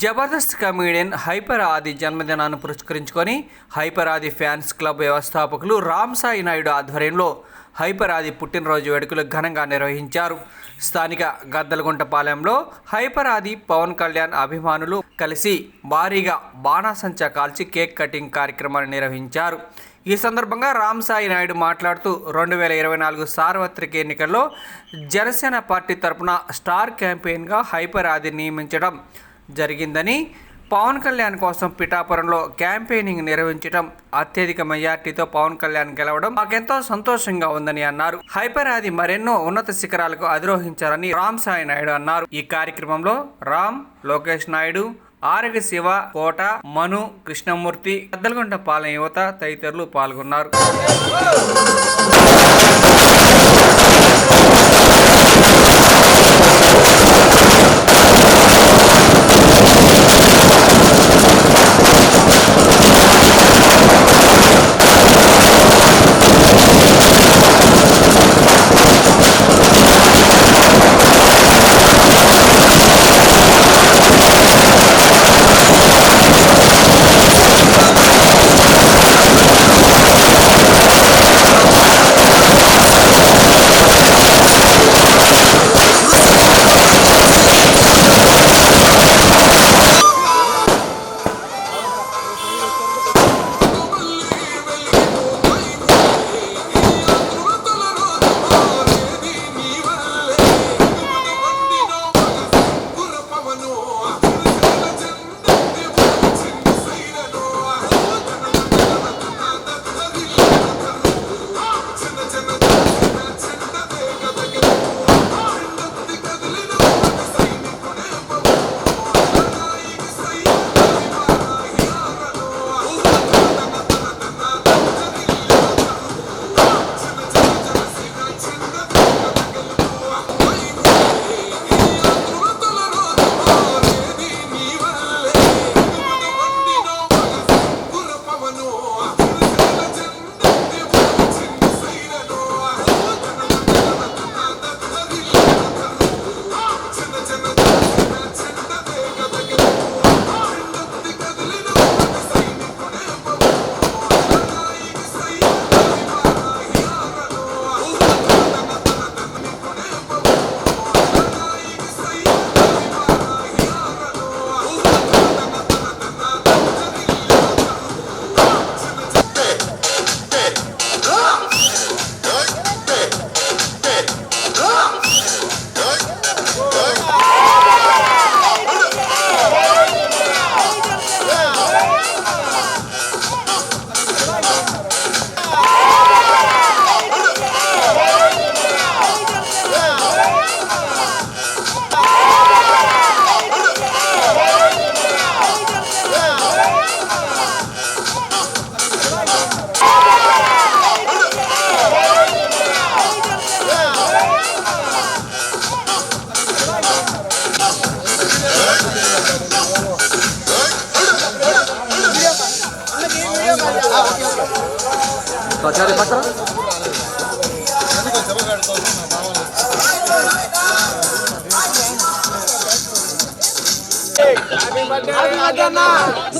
Jabardasth comedian hyper ఆది జన్మదినాన్ని పురస్కరించుకొని హైపర్ ఆది ఫ్యాన్స్ క్లబ్ వ్యవస్థాపకులు రామ్ సాయి నాయుడు ఆధ్వర్యంలో హైపర్ ఆది పుట్టినరోజు వేడుకలు ఘనంగా నిర్వహించారు. స్థానిక గద్దలగుంటపాలెంలో హైపర్ ఆది పవన్ కళ్యాణ్ అభిమానులు కలిసి భారీగా బాణాసంచా కాల్చి కేక్ కటింగ్ కార్యక్రమాన్ని నిర్వహించారు. ఈ సందర్భంగా రామ్ సాయి నాయుడు మాట్లాడుతూ రెండు వేల ఇరవై నాలుగు సార్వత్రిక ఎన్నికల్లో జనసేన పార్టీ తరపున స్టార్ క్యాంపెయిన్గా హైపర్ ఆది నియమించడం జరిగిందని పవన్ కళ్యాణ్ కోసం పిఠాపురంలో క్యాంపెయినింగ్ నిర్వహించడం అత్యధిక మెజార్టీతో పవన్ కళ్యాణ్ గెలవడం మాకెంతో సంతోషంగా ఉందని అన్నారు. హైపర్ ఆది మరెన్నో ఉన్నత శిఖరాలకు అధిరోహించారని రామ్ సాయి నాయుడు అన్నారు. ఈ కార్యక్రమంలో రామ్ లోకేష్ నాయుడు ఆరగ శివ కోట మను కృష్ణమూర్తి పెద్దలగుంట పాలెం యువత తదితరులు పాల్గొన్నారు.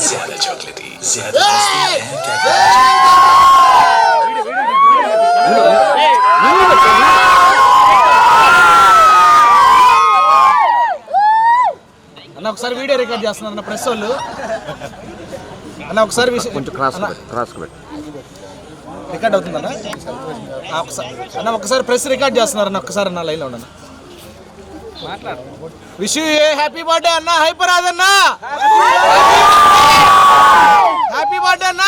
ज्यादा चॉकलेटी ज्यादा मस्ती है क्या क्या అన్న ఒకసారి వీడియో రికార్డ్ చేస్తున్నారు అన్న ప్రెస్ వాళ్ళు అన్న ఒకసారి విషయం కొంచెం క్రాస్ క్రాస్ రికార్డ్ అవుతుందన్నా? ఒకసారి అన్న ఒకసారి ప్రెస్ రికార్డ్ చేస్తున్నారు అన్న ఒక్కసారి అన్న లైన్లో ఉండన్న wish you a happy birthday అన్న? హైపర్ అన్న? హ్యాపీ బర్త్డే అన్న?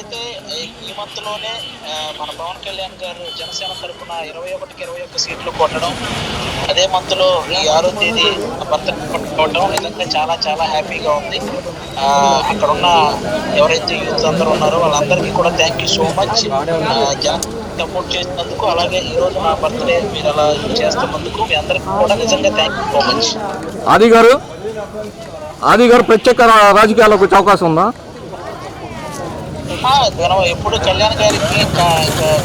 అయితే ఈ- మంత్లోనే మన పవన్ కళ్యాణ్ గారు జనసేన తరపున ఇరవై ఒకటికి ఇరవై ఒక్క సీట్లు కొట్టడం అదే మంత్లో ఈ ఆరో తేదీ భర్త కొట్టడం నిజంగా చాలా చాలా హ్యాపీగా ఉంది. అక్కడ ఉన్న ఎవరైతే యూత్ అందరూ ఉన్నారో వాళ్ళందరికీ కూడా thank you so much support చేసినందుకు అలాగే ఈ రోజు నా బర్త్డే మీరు అలా చేస్తున్నందుకు మీ అందరికీ కూడా నిజంగా థ్యాంక్ యూ సో మచ్ ఆది గారు ఆది గారు ప్రత్యేక రాజకీయాలకు అవకాశం ఉందా? ఆ, మనం ఎప్పుడు కళ్యాణ్ గారికి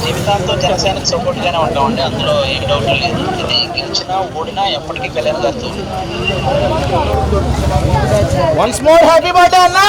జీవితాంతం జనసేనకి సపోర్ట్ గానే ఉంటామండి. అందులో ఏం డౌట్ లేదు. ఇది గెలిచినా ఓడినా ఎప్పటికీ కళ్యాణ్ గారితో. వన్స్ మోర్ హ్యాపీ బర్త్డే అన్నా!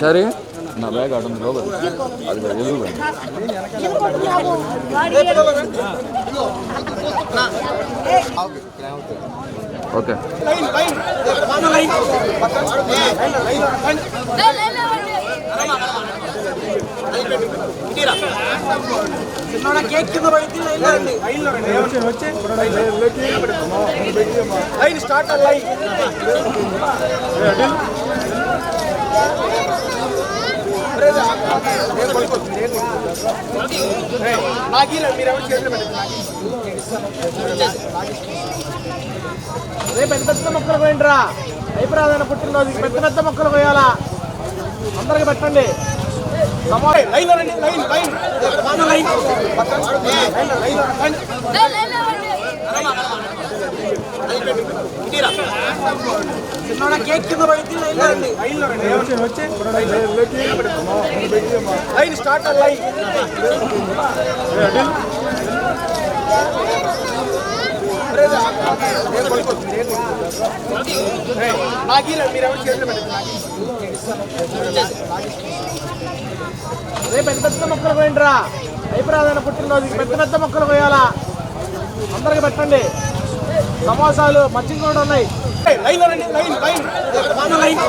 సరే. నా బ్యాగ్ అటు ఉంది లోపల అది ఎదురు ఓకే. లైన్ స్టార్ట్ లైన్ రేపు పెద్ద పెద్ద మొక్కలు పోయిండ్రా అయిపోరాదన్న పుట్టినరోజుకి పెద్ద పెద్ద మొక్కలు పోయాలా అందరికి పెట్టండి. కేక్ కింద పడింది లైన్ స్టార్ట్ లైన్ ఎవరు లైన్ స్టార్ట్ లైన్ రేపు పెద్ద పెద్ద మొక్కలు పోయిండ్రా అయిపోరాదన్న పుట్టినరోజుకి పెద్ద పెద్ద మొక్కలు పోయాలా అందరికి పెట్టండి. సమోసాలు మజ్జిగ కూడా ఉన్నాయి. లైన్ రండి లైన్ లైన్. లైన్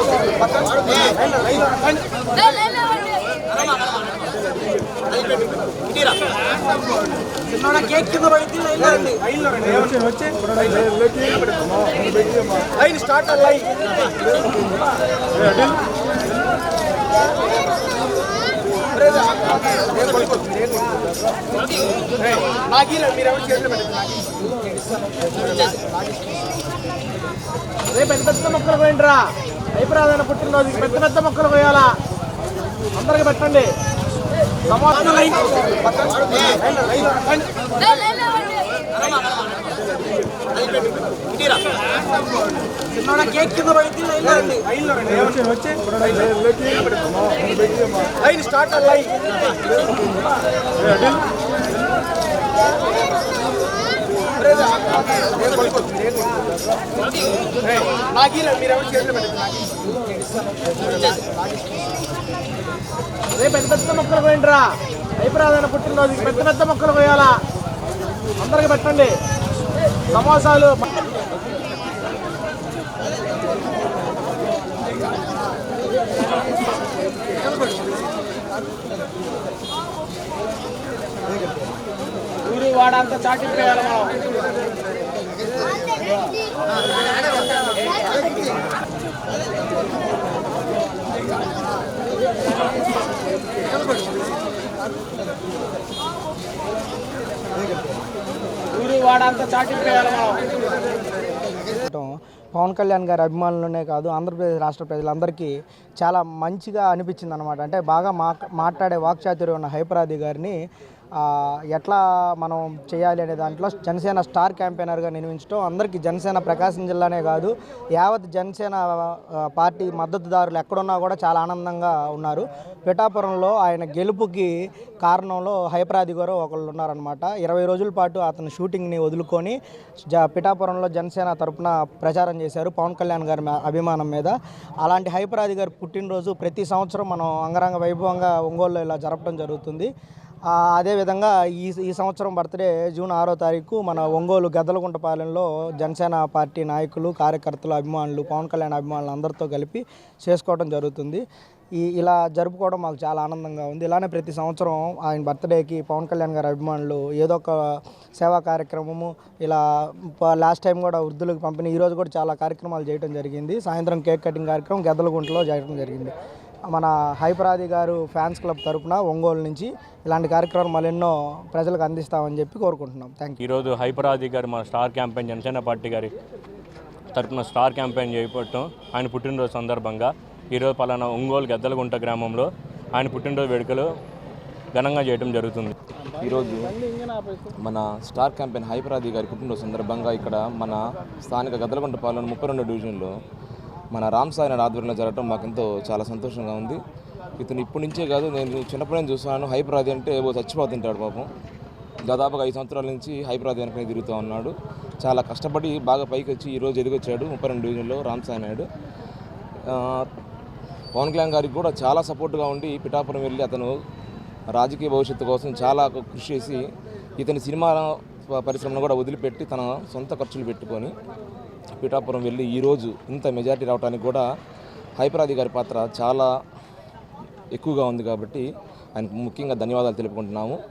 చిన్న కేక్ కింద లైన్ లైన్ స్టార్ట్ లైన్. రేపు పెద్ద పెద్ద మొక్కలు పోయిండ్రా అయిపోరాదన్న పుట్టినరోజుకి పెద్ద పెద్ద మొక్కలు పోయాలా అందరికి పెట్టండి సమోసా లైన్ కేక్ కింద పడింది లైన్ స్టార్ట్ లైన్. రేపు పెద్ద పెద్ద మొక్కలు పోయిండ్రా అయిపోరాదన్న పుట్టినరోజుకి పెద్ద పెద్ద మొక్కలు పోయాలా అందరికి పెట్టండి. సమోసాలు వాడంతా చాటిపోయాలి మనం. ఊరు వాడంతా చాటిపోయాలి మనం. పవన్ కళ్యాణ్ గారి అభిమానులనే కాదు ఆంధ్రప్రదేశ్ రాష్ట్ర ప్రజలందరికీ చాలా మంచిగా అనిపించింది అనమాట అంటే బాగా మా మాట్లాడే వాక్చాతుర్యం ఉన్న హైపరాది గారిని ఎట్లా మనం చేయాలి అనే దాంట్లో జనసేన స్టార్ క్యాంపెయినర్గా నిర్మించడం అందరికీ జనసేన ప్రకాశం జిల్లానే కాదు యావత్ జనసేన పార్టీ మద్దతుదారులు ఎక్కడున్నా కూడా చాలా ఆనందంగా ఉన్నారు. పిఠాపురంలో ఆయన గెలుపుకి కారణంలో హైపరాది గారు ఒకళ్ళు ఉన్నారనమాట ఇరవై రోజుల పాటు అతను షూటింగ్ని వదులుకొని జ పిఠాపురంలో జనసేన తరపున ప్రచారం చేశారు పవన్ కళ్యాణ్ గారి అభిమానం మీద. అలాంటి హైపరాది గారి పుట్టినరోజు ప్రతి సంవత్సరం మనం అంగరంగ వైభవంగా ఒంగోలులో ఇలా జరపడం జరుగుతుంది. అదేవిధంగా ఈ ఈ సంవత్సరం బర్త్డే జూన్ ఆరో తారీఖు మన ఒంగోలు గద్దలగుంటపాలెంలో జనసేన పార్టీ నాయకులు కార్యకర్తలు అభిమానులు పవన్ కళ్యాణ్ అభిమానులు అందరితో కలిపి చేసుకోవడం జరుగుతుంది. ఈ ఇలా జరుపుకోవడం మాకు చాలా ఆనందంగా ఉంది. ఇలానే ప్రతి సంవత్సరం ఆయన బర్త్డేకి పవన్ కళ్యాణ్ గారి అభిమానులు ఏదో ఒక సేవా కార్యక్రమము ఇలా లాస్ట్ టైం కూడా వృద్ధులకు పంపిణీ ఈరోజు కూడా చాలా కార్యక్రమాలు చేయడం జరిగింది. సాయంత్రం కేక్ కటింగ్ కార్యక్రమం గద్దలగుంటలో చేయడం జరిగింది. మన హైపరాది గారు ఫ్యాన్స్ క్లబ్ తరపున ఒంగోలు నుంచి ఇలాంటి కార్యక్రమాలు మరెన్నో ప్రజలకు అందిస్తామని చెప్పి కోరుకుంటున్నాం. థ్యాంక్ యూ ఈరోజు హైపరాది గారు మన స్టార్ క్యాంపెయిన్ జనసేన పార్టీ గారి తరపున స్టార్ క్యాంపెయిన్ చేపట్టడం ఆయన పుట్టినరోజు సందర్భంగా. ఈరోజు పలానా ఒంగోలు గద్దలగుంట గ్రామంలో ఆయన పుట్టినరోజు వేడుకలు ఘనంగా చేయడం జరుగుతుంది. ఈరోజు మన స్టార్ క్యాంపెయిన్ హైపరాది గారి పుట్టినరోజు సందర్భంగా ఇక్కడ మన స్థానిక గద్దలగుంట పాలన ముప్పై రెండో డివిజన్లో మన రామ్ సాయి ఆధ్వర్యంలో జరగడం మాకు ఎంతో చాలా సంతోషంగా ఉంది. ఇతను ఇప్పటి నుంచే కాదు నేను చిన్నప్పుడు నుంచి చూస్తున్నాను. హైపరాది అంటే ఏవో చచ్చిపోతుంటాడు పాపం. దాదాపుగా ఐదు సంవత్సరాల నుంచి హైపరాది వెనకనే తిరుగుతూ ఉన్నాడు. చాలా కష్టపడి బాగా పైకి వచ్చి ఈరోజు ఎదిగొచ్చాడు ముప్పై రెండు డివిజన్లో రామ్ సాయి నాయుడు. పవన్ కళ్యాణ్ గారికి కూడా చాలా సపోర్ట్గా ఉండి పిఠాపురం వెళ్ళి అతను రాజకీయ భవిష్యత్తు కోసం చాలా కృషి చేసి ఇతని సినిమా పరిశ్రమను కూడా వదిలిపెట్టి తన సొంత ఖర్చులు పెట్టుకొని పిఠాపురం వెళ్ళి ఈరోజు ఇంత మెజారిటీ రావడానికి కూడా హైపరాది గారి పాత్ర చాలా ఎక్కువగా ఉంది కాబట్టి ఆయనకు ముఖ్యంగా ధన్యవాదాలు తెలుపుకుంటున్నాము.